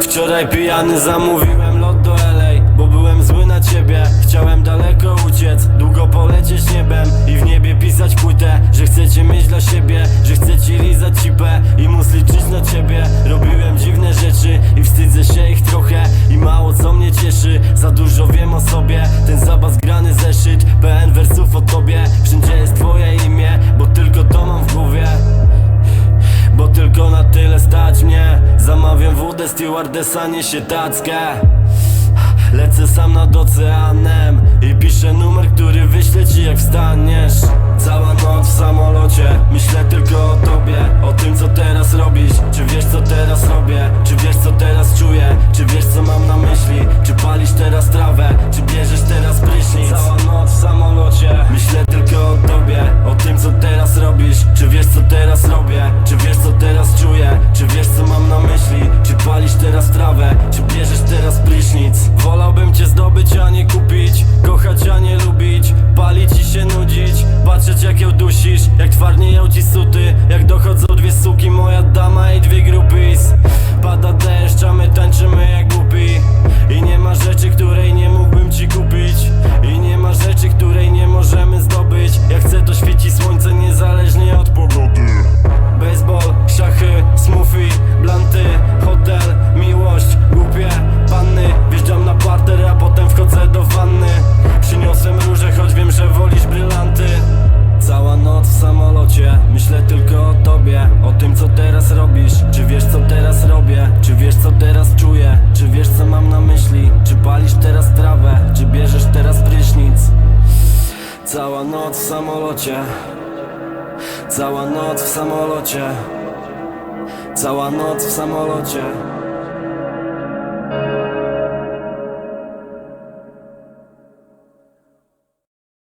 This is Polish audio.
Wczoraj pijany zamówiłem lot do LA Bo byłem zły na ciebie. Chciałem daleko uciec Długo polecieć niebem I w niebie pisać płytę Że chcecie mieć dla siebie Że chcecie lizać cipę I mus liczyć na ciebie. Robiłem dziwne rzeczy I wstydzę się ich trochę I mało co mnie cieszy. Za dużo wiem o sobie Ten zabas grany zeszyt PN wersów o tobie. Wszędzie jest twoje imię Bo tylko to mam w głowie. Bo tylko na tyle stać mnie Zamawiam wódę, stewardesa niesie tackę. Lecę sam nad oceanem Palić i się nudzić. Patrzeć jak ją dusisz Jak twardnieją ci suty Cała noc w samolocie. Cała noc w samolocie. Cała noc w samolocie